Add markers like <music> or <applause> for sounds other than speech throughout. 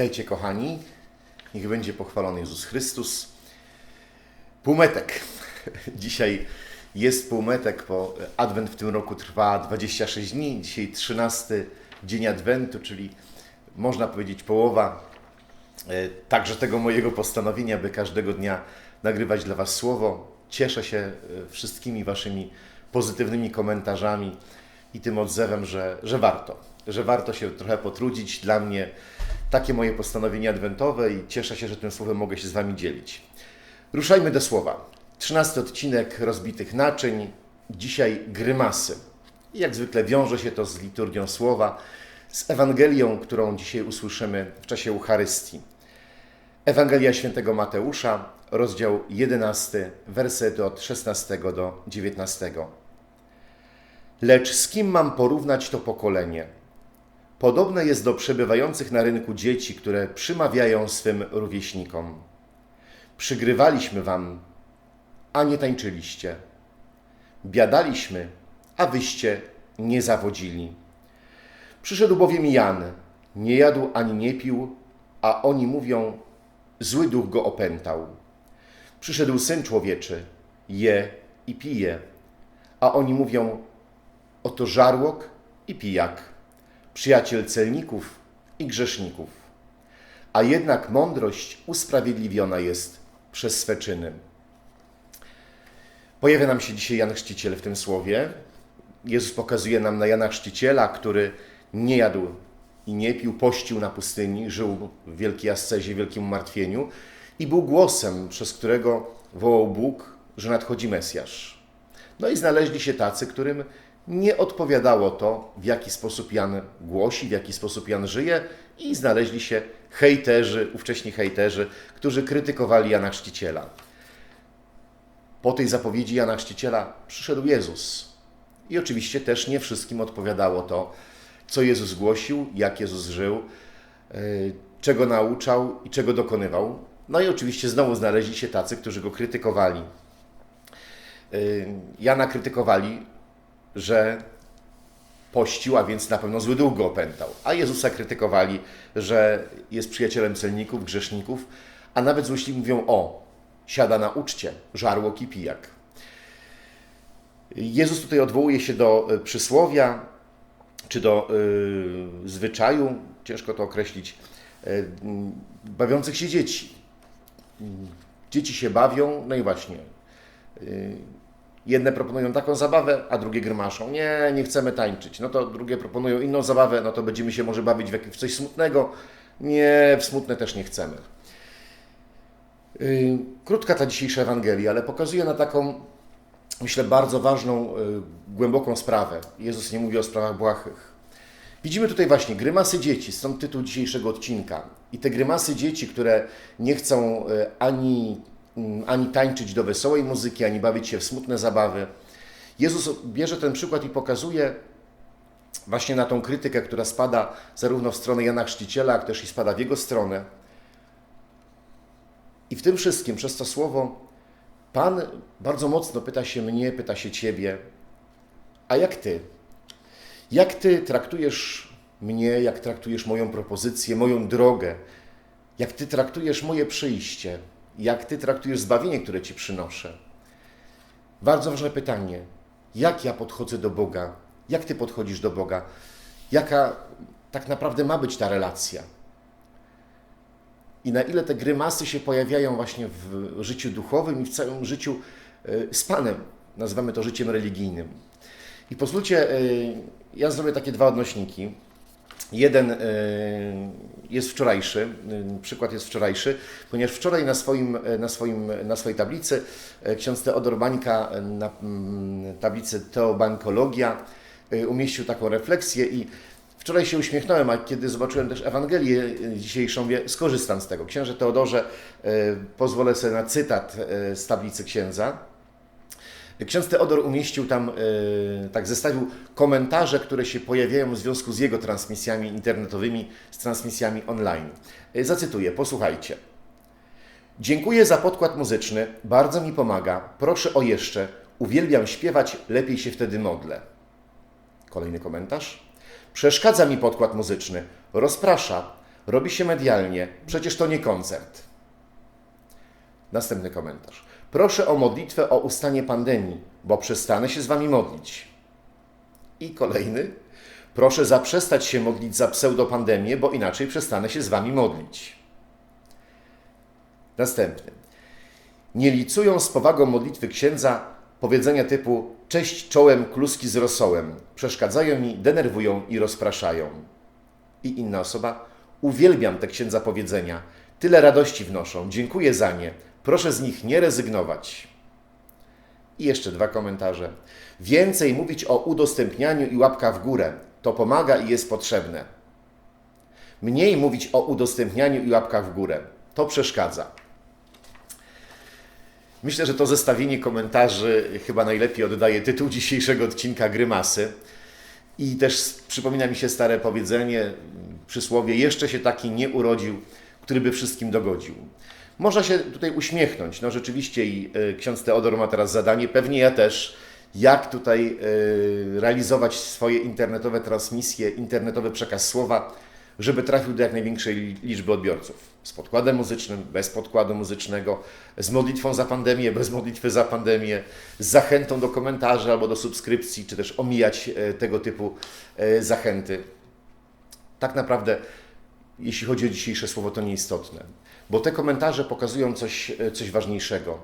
Witajcie kochani. Niech będzie pochwalony Jezus Chrystus. Półmetek. <laughs> Dzisiaj jest półmetek, bo Adwent w tym roku trwa 26 dni. Dzisiaj 13 dzień Adwentu, czyli można powiedzieć połowa e, także tego mojego postanowienia, by każdego dnia nagrywać dla Was słowo. Cieszę się e, wszystkimi Waszymi pozytywnymi komentarzami i tym odzewem, że, że warto, że warto się trochę potrudzić. Dla mnie takie moje postanowienie adwentowe i cieszę się, że tym słowem mogę się z Wami dzielić. Ruszajmy do słowa. 13 odcinek rozbitych naczyń, dzisiaj grymasy. I jak zwykle wiąże się to z liturgią słowa, z Ewangelią, którą dzisiaj usłyszymy w czasie Eucharystii. Ewangelia świętego Mateusza, rozdział 11, wersety od 16 do 19. Lecz z kim mam porównać to pokolenie? Podobne jest do przebywających na rynku dzieci, które przymawiają swym rówieśnikom. Przygrywaliśmy wam, a nie tańczyliście. Biadaliśmy, a wyście nie zawodzili. Przyszedł bowiem Jan, nie jadł ani nie pił, a oni mówią, zły duch go opętał. Przyszedł Syn Człowieczy, je i pije, a oni mówią, oto żarłok i pijak, przyjaciel celników i grzeszników. A jednak mądrość usprawiedliwiona jest przez swe czyny. Pojawia nam się dzisiaj Jan Chrzciciel w tym słowie. Jezus pokazuje nam na Jana Chrzciciela, który nie jadł i nie pił, pościł na pustyni, żył w wielkiej ascezie, wielkim umartwieniu i był głosem, przez którego wołał Bóg, że nadchodzi Mesjasz. No i znaleźli się tacy, którym nie odpowiadało to, w jaki sposób Jan głosi, w jaki sposób Jan żyje i znaleźli się hejterzy, ówcześni hejterzy, którzy krytykowali Jana Chrzciciela. Po tej zapowiedzi Jana Chrzciciela przyszedł Jezus. I oczywiście też nie wszystkim odpowiadało to, co Jezus głosił, jak Jezus żył, yy, czego nauczał i czego dokonywał. No i oczywiście znowu znaleźli się tacy, którzy go krytykowali. Yy, Jana krytykowali, że pościł, a więc na pewno zły duch go opętał. A Jezusa krytykowali, że jest przyjacielem celników, grzeszników, a nawet złośliwi mówią o, siada na uczcie, żarłok i pijak. Jezus tutaj odwołuje się do y, przysłowia, czy do y, zwyczaju, ciężko to określić, y, bawiących się dzieci. Dzieci się bawią, no i właśnie. Y, jedne proponują taką zabawę, a drugie grymaszą. Nie, nie chcemy tańczyć. No to drugie proponują inną zabawę, no to będziemy się może bawić w, coś smutnego. Nie, w smutne też nie chcemy. Y, krótka ta dzisiejsza Ewangelia, ale pokazuje na taką, myślę, bardzo ważną, y, głęboką sprawę. Jezus nie mówi o sprawach błahych. Widzimy tutaj właśnie grymasy dzieci, stąd tytuł dzisiejszego odcinka. I te grymasy dzieci, które nie chcą y, ani, ani tańczyć do wesołej muzyki, ani bawić się w smutne zabawy. Jezus bierze ten przykład i pokazuje właśnie na tą krytykę, która spada zarówno w stronę Jana Chrzciciela, jak też i spada w jego stronę. I w tym wszystkim, przez to słowo, Pan bardzo mocno pyta się mnie, pyta się Ciebie, a jak Ty? Jak Ty traktujesz mnie, jak traktujesz moją propozycję, moją drogę, jak Ty traktujesz moje przyjście, jak Ty traktujesz zbawienie, które Ci przynoszę? Bardzo ważne pytanie. Jak ja podchodzę do Boga? Jak Ty podchodzisz do Boga? Jaka tak naprawdę ma być ta relacja? I na ile te grymasy się pojawiają właśnie w życiu duchowym i w całym życiu e, z Panem, nazywamy to życiem religijnym. I pozwólcie, e, ja zrobię takie dwa odnośniki. Jeden e, jest wczorajszy, przykład jest wczorajszy, ponieważ wczoraj na, swoim, na, swoim, na swojej tablicy ksiądz Teodor Bańka na mm, tablicy Teobankologia umieścił taką refleksję i Wczoraj się uśmiechnąłem, a kiedy zobaczyłem też Ewangelię dzisiejszą, wie, skorzystam z tego. Księże Teodorze, pozwolę sobie na cytat z tablicy księdza. Ksiądz Teodor umieścił tam, tak zestawił komentarze, które się pojawiają w związku z jego transmisjami internetowymi, z transmisjami online. Zacytuję, posłuchajcie. Dziękuję za podkład muzyczny, bardzo mi pomaga. Proszę o jeszcze. Uwielbiam śpiewać, lepiej się wtedy modlę. Kolejny komentarz. Przeszkadza mi podkład muzyczny, rozprasza, robi się medialnie, przecież to nie koncert. Następny komentarz. Proszę o modlitwę o ustanie pandemii, bo przestanę się z wami modlić. I kolejny. Proszę zaprzestać się modlić za pseudopandemię, bo inaczej przestanę się z wami modlić. Następny. Nie licują z powagą modlitwy księdza powiedzenia typu cześć czołem kluski z rosołem. Przeszkadzają mi, denerwują i rozpraszają. I inna osoba. Uwielbiam te księdza powiedzenia. Tyle radości wnoszą. Dziękuję za nie. Proszę z nich nie rezygnować. I jeszcze dwa komentarze. Więcej mówić o udostępnianiu i łapka w górę. To pomaga i jest potrzebne. Mniej mówić o udostępnianiu i łapkach w górę. To przeszkadza. Myślę, że to zestawienie komentarzy chyba najlepiej oddaje tytuł dzisiejszego odcinka Grymasy. I też przypomina mi się stare powiedzenie, przysłowie, jeszcze się taki nie urodził, który by wszystkim dogodził. Można się tutaj uśmiechnąć. No rzeczywiście i y, ksiądz Teodor ma teraz zadanie, pewnie ja też, jak tutaj y, realizować swoje internetowe transmisje, internetowy przekaz słowa, żeby trafił do jak największej liczby odbiorców. Z podkładem muzycznym, bez podkładu muzycznego, z modlitwą za pandemię, bez modlitwy za pandemię, z zachętą do komentarzy albo do subskrypcji, czy też omijać e, tego typu e, zachęty. Tak naprawdę, jeśli chodzi o dzisiejsze słowo, to nieistotne, bo te komentarze pokazują coś, e, coś ważniejszego.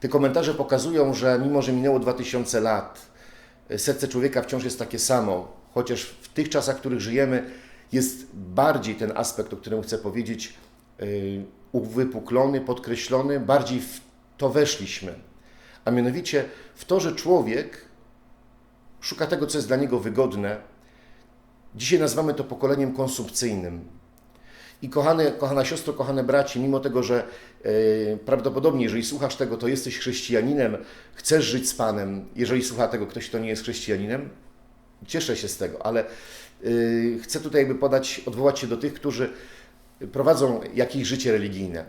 Te komentarze pokazują, że mimo, że minęło 2000 lat, serce człowieka wciąż jest takie samo, chociaż w tych czasach, w których żyjemy, jest bardziej ten aspekt, o którym chcę powiedzieć, yy, uwypuklony, podkreślony, bardziej w to weszliśmy. A mianowicie w to, że człowiek szuka tego, co jest dla niego wygodne. Dzisiaj nazywamy to pokoleniem konsumpcyjnym. I kochane, kochana siostro, kochane braci, mimo tego, że yy, prawdopodobnie, jeżeli słuchasz tego, to jesteś chrześcijaninem, chcesz żyć z Panem, jeżeli słucha tego ktoś, kto nie jest chrześcijaninem, cieszę się z tego, ale yy, chcę tutaj jakby podać, odwołać się do tych, którzy prowadzą jakieś życie religijne.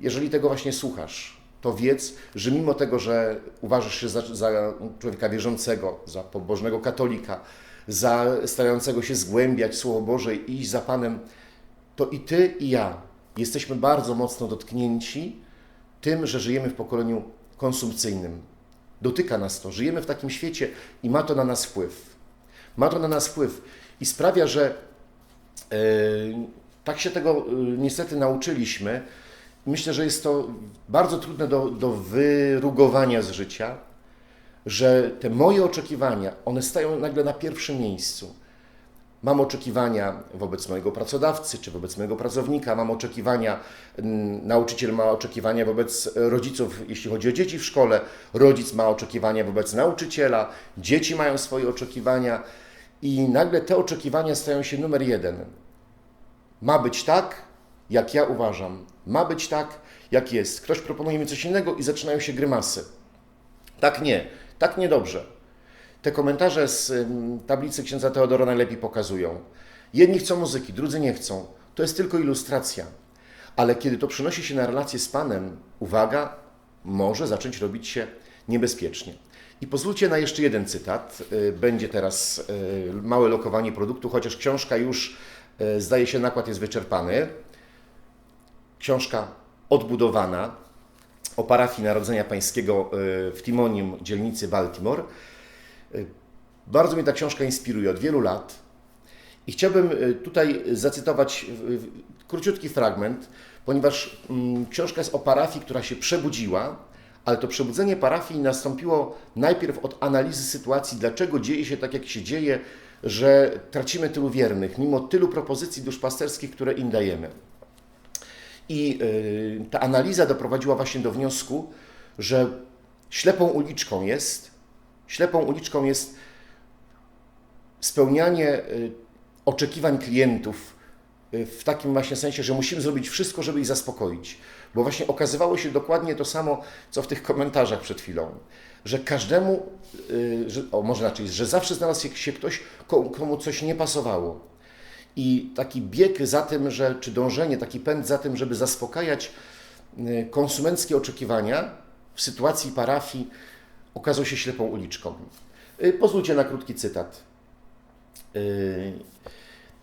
Jeżeli tego właśnie słuchasz, to wiedz, że mimo tego, że uważasz się za, za człowieka wierzącego, za pobożnego katolika, za starającego się zgłębiać Słowo Boże i iść za Panem, to i Ty, i ja jesteśmy bardzo mocno dotknięci tym, że żyjemy w pokoleniu konsumpcyjnym. Dotyka nas to. Żyjemy w takim świecie i ma to na nas wpływ. Ma to na nas wpływ i sprawia, że yy, tak się tego yy, niestety nauczyliśmy. Myślę, że jest to bardzo trudne do, do wyrugowania z życia, że te moje oczekiwania, one stają nagle na pierwszym miejscu. Mam oczekiwania wobec mojego pracodawcy czy wobec mojego pracownika, mam oczekiwania, nauczyciel ma oczekiwania wobec rodziców, jeśli chodzi o dzieci w szkole, rodzic ma oczekiwania wobec nauczyciela, dzieci mają swoje oczekiwania i nagle te oczekiwania stają się numer jeden. Ma być tak, jak ja uważam. Ma być tak, jak jest. Ktoś proponuje mi coś innego i zaczynają się grymasy. Tak nie, tak niedobrze. Te komentarze z tablicy księdza Teodora najlepiej pokazują. Jedni chcą muzyki, drudzy nie chcą. To jest tylko ilustracja. Ale kiedy to przenosi się na relacje z Panem, uwaga, może zacząć robić się niebezpiecznie. I pozwólcie na jeszcze jeden cytat. Y, będzie teraz y, małe lokowanie produktu, chociaż książka już, y, zdaje się, nakład jest wyczerpany. Książka odbudowana o parafii Narodzenia Pańskiego w Timonium, dzielnicy Baltimore. Bardzo mnie ta książka inspiruje od wielu lat. I chciałbym tutaj zacytować króciutki fragment, ponieważ mm, książka jest o parafii, która się przebudziła, ale to przebudzenie parafii nastąpiło najpierw od analizy sytuacji, dlaczego dzieje się tak, jak się dzieje, że tracimy tylu wiernych, mimo tylu propozycji duszpasterskich, które im dajemy. I yy, ta analiza doprowadziła właśnie do wniosku, że ślepą uliczką jest, ślepą uliczką jest spełnianie yy, oczekiwań klientów yy, w takim właśnie sensie, że musimy zrobić wszystko, żeby ich zaspokoić. Bo właśnie okazywało się dokładnie to samo, co w tych komentarzach przed chwilą. Że każdemu, że, o może inaczej, że zawsze znalazł się ktoś, komu coś nie pasowało. I taki bieg za tym, że, czy dążenie, taki pęd za tym, żeby zaspokajać yy, konsumenckie oczekiwania w sytuacji parafii, okazał się ślepą uliczką. Yy, pozwólcie na krótki cytat. Yy,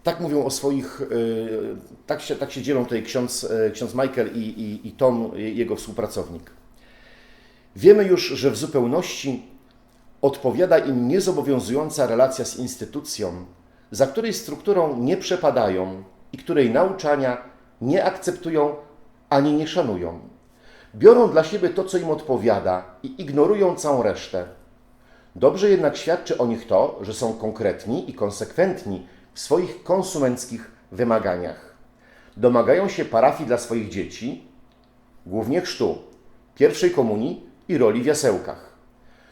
Tak mówią o swoich, y, tak się, tak się dzielą tutaj ksiądz, y, ksiądz Michael i, i, i Tom, y, jego współpracownik. Wiemy już, że w zupełności odpowiada im niezobowiązująca relacja z instytucją, za której strukturą nie przepadają i której nauczania nie akceptują ani nie szanują. Biorą dla siebie to, co im odpowiada i ignorują całą resztę. Dobrze jednak świadczy o nich to, że są konkretni i konsekwentni w swoich konsumenckich wymaganiach. Domagają się parafii dla swoich dzieci, głównie chrztu, pierwszej komunii i roli w jasełkach.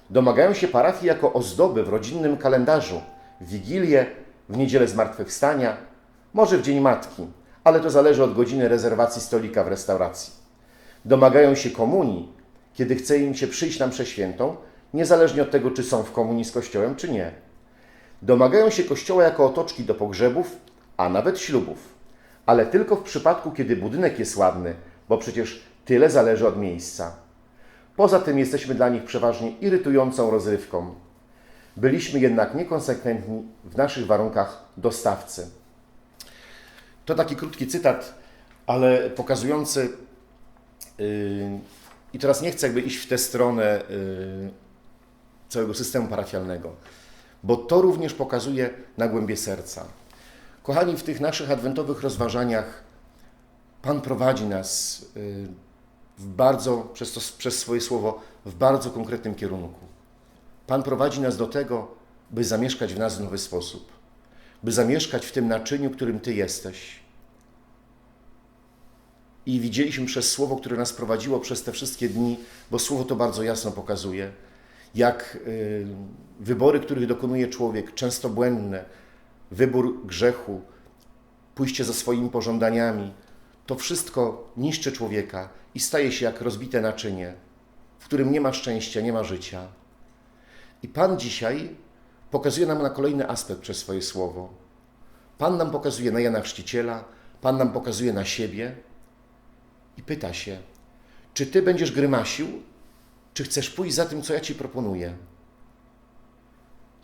Domagają się parafii jako ozdoby w rodzinnym kalendarzu, w Wigilię, w Niedzielę Zmartwychwstania, może w Dzień Matki, ale to zależy od godziny rezerwacji stolika w restauracji. Domagają się komunii, kiedy chce im się przyjść na mszę świętą, niezależnie od tego, czy są w komunii z Kościołem, czy nie. Domagają się Kościoła jako otoczki do pogrzebów, a nawet ślubów, ale tylko w przypadku, kiedy budynek jest ładny, bo przecież tyle zależy od miejsca. Poza tym jesteśmy dla nich przeważnie irytującą rozrywką. Byliśmy jednak niekonsekwentni w naszych warunkach dostawcy. To taki krótki cytat, ale pokazujący, yy, i teraz nie chcę jakby iść w tę stronę yy, całego systemu parafialnego, bo to również pokazuje na głębie serca. Kochani, w tych naszych adwentowych rozważaniach Pan prowadzi nas yy, w bardzo, przez, to, przez swoje słowo, w bardzo konkretnym kierunku. Pan prowadzi nas do tego, by zamieszkać w nas w nowy sposób, by zamieszkać w tym naczyniu, którym Ty jesteś. I widzieliśmy przez słowo, które nas prowadziło przez te wszystkie dni, bo słowo to bardzo jasno pokazuje, jak y, wybory, których dokonuje człowiek, często błędne, wybór grzechu, pójście za swoimi pożądaniami, to wszystko niszczy człowieka i staje się jak rozbite naczynie, w którym nie ma szczęścia, nie ma życia. I Pan dzisiaj pokazuje nam na kolejny aspekt przez swoje słowo. Pan nam pokazuje na Jana Chrzciciela, Pan nam pokazuje na siebie i pyta się, czy Ty będziesz grymasił, czy chcesz pójść za tym, co ja Ci proponuję?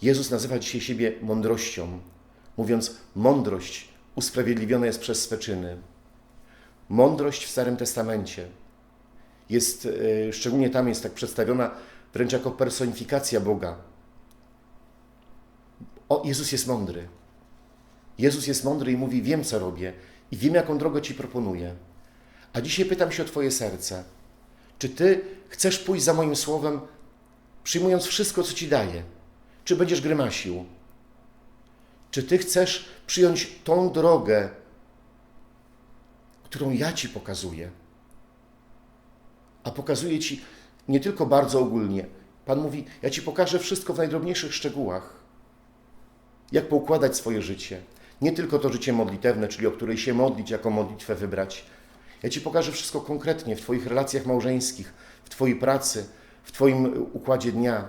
Jezus nazywa dzisiaj siebie mądrością, mówiąc, mądrość usprawiedliwiona jest przez swe czyny. Mądrość w Starym Testamencie jest, e, szczególnie tam jest tak przedstawiona wręcz jako personifikacja Boga. O, Jezus jest mądry. Jezus jest mądry i mówi: Wiem, co robię i wiem, jaką drogę Ci proponuję. A dzisiaj pytam się o Twoje serce. Czy Ty chcesz pójść za moim słowem, przyjmując wszystko, co Ci daję? Czy będziesz grymasił? Czy Ty chcesz przyjąć tą drogę, którą ja Ci pokazuję? A pokazuję Ci nie tylko bardzo ogólnie. Pan mówi: Ja Ci pokażę wszystko w najdrobniejszych szczegółach. Jak poukładać swoje życie. Nie tylko to życie modlitewne, czyli o której się modlić, jaką modlitwę wybrać. Ja Ci pokażę wszystko konkretnie w Twoich relacjach małżeńskich, w Twojej pracy, w Twoim układzie dnia.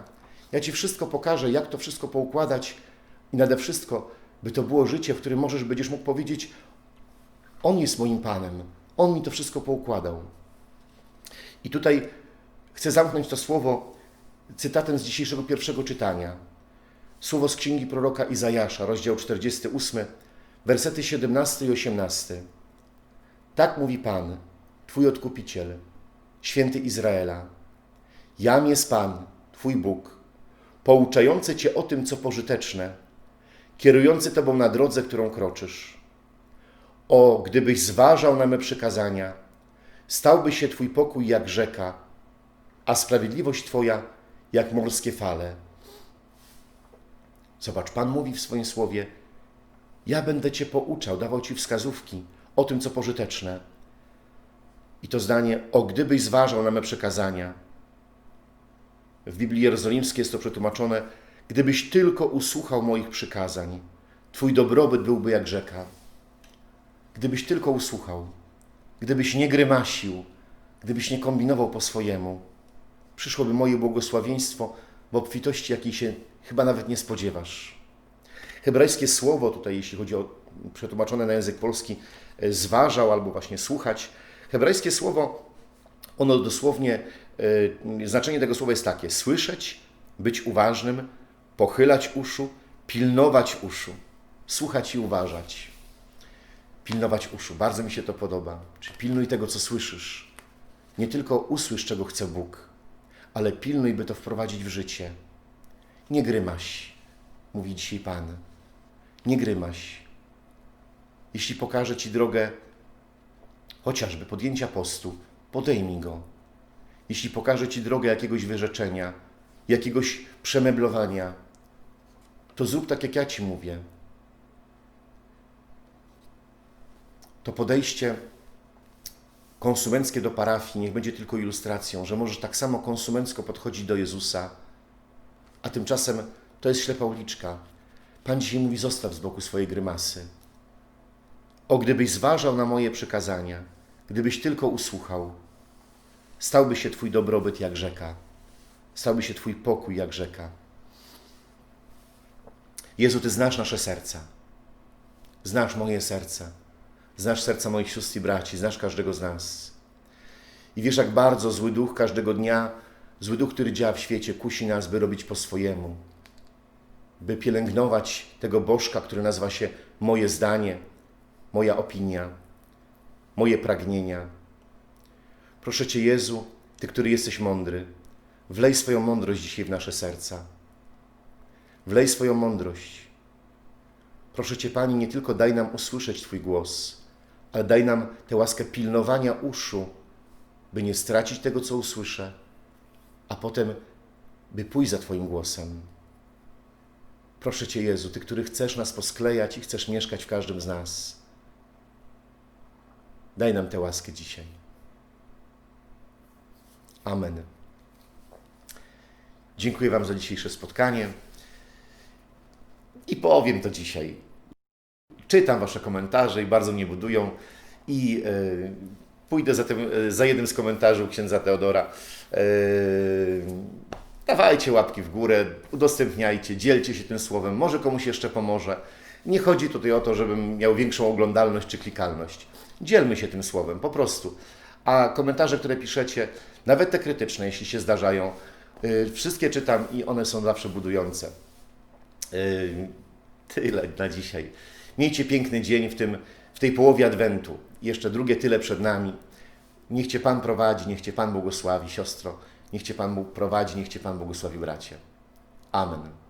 Ja Ci wszystko pokażę, jak to wszystko poukładać i nade wszystko, by to było życie, w którym możesz, będziesz mógł powiedzieć: On jest moim Panem, On mi to wszystko poukładał. I tutaj chcę zamknąć to słowo cytatem z dzisiejszego pierwszego czytania. Słowo z księgi proroka Izajasza, rozdział 48, wersety 17 i 18. Tak mówi Pan, Twój odkupiciel, święty Izraela. Jam jest Pan, Twój Bóg, pouczający Cię o tym, co pożyteczne, kierujący Tobą na drodze, którą kroczysz. O, gdybyś zważał na me przykazania, stałby się Twój pokój jak rzeka, a sprawiedliwość Twoja jak morskie fale. Zobacz, Pan mówi w swoim słowie: Ja będę Cię pouczał, dawał Ci wskazówki o tym, co pożyteczne. I to zdanie: O, gdybyś zważał na me przekazania. W Biblii Jerozolimskiej jest to przetłumaczone: Gdybyś tylko usłuchał moich przykazań, Twój dobrobyt byłby jak rzeka. Gdybyś tylko usłuchał, gdybyś nie grymasił, gdybyś nie kombinował po swojemu, przyszłoby moje błogosławieństwo w obfitości, jakiej się chyba nawet nie spodziewasz. Hebrajskie słowo, tutaj jeśli chodzi o przetłumaczone na język polski, zważał albo właśnie słuchać. Hebrajskie słowo, ono dosłownie, e, znaczenie tego słowa jest takie: słyszeć, być uważnym, pochylać uszu, pilnować uszu, słuchać i uważać. pilnować uszu. Bardzo mi się to podoba. Czy pilnuj tego, co słyszysz. Nie tylko usłysz, czego chce Bóg, ale pilnuj, by to wprowadzić w życie. Nie grymaś, mówi dzisiaj Pan. Nie grymaś. Jeśli pokaże Ci drogę chociażby podjęcia postu, podejmij go. Jeśli pokaże Ci drogę jakiegoś wyrzeczenia, jakiegoś przemeblowania, to zrób tak, jak ja Ci mówię. To podejście konsumenckie do parafii niech będzie tylko ilustracją, że możesz tak samo konsumencko podchodzić do Jezusa, a tymczasem to jest ślepa uliczka. Pan dzisiaj mówi: zostaw z boku swojej grymasy. O, gdybyś zważał na moje przykazania, gdybyś tylko usłuchał, stałby się Twój dobrobyt jak rzeka, stałby się Twój pokój jak rzeka. Jezu, Ty znasz nasze serca, znasz moje serce, znasz serca moich sióstr i braci, znasz każdego z nas. I wiesz, jak bardzo zły duch każdego dnia, zły duch, który działa w świecie, kusi nas, by robić po swojemu, by pielęgnować tego bożka, który nazywa się moje zdanie, moja opinia, moje pragnienia. Proszę Cię, Jezu, Ty, który jesteś mądry, wlej swoją mądrość dzisiaj w nasze serca. Wlej swoją mądrość. Proszę Cię, Pani, nie tylko daj nam usłyszeć Twój głos, ale daj nam tę łaskę pilnowania uszu, by nie stracić tego, co usłyszę, a potem, by pójść za Twoim głosem. Proszę Cię, Jezu, Ty, który chcesz nas posklejać i chcesz mieszkać w każdym z nas. Daj nam tę łaskę dzisiaj. Amen. Dziękuję Wam za dzisiejsze spotkanie. I powiem to dzisiaj. Czytam Wasze komentarze i bardzo mnie budują. I e, pójdę za, tym, e, za jednym z komentarzy u księdza Teodora. E, dawajcie łapki w górę, udostępniajcie, dzielcie się tym słowem. Może komuś jeszcze pomoże. Nie chodzi tutaj o to, żebym miał większą oglądalność czy klikalność. Dzielmy się tym słowem, po prostu. A komentarze, które piszecie, nawet te krytyczne, jeśli się zdarzają, wszystkie czytam i one są zawsze budujące. Tyle na dzisiaj. Miejcie piękny dzień w, tym, w tej połowie Adwentu. Jeszcze drugie tyle przed nami. Niech Cię Pan prowadzi, niech Cię Pan błogosławi, siostro. Niech Cię Pan prowadzi, niech Cię Pan błogosławi, bracie. Amen.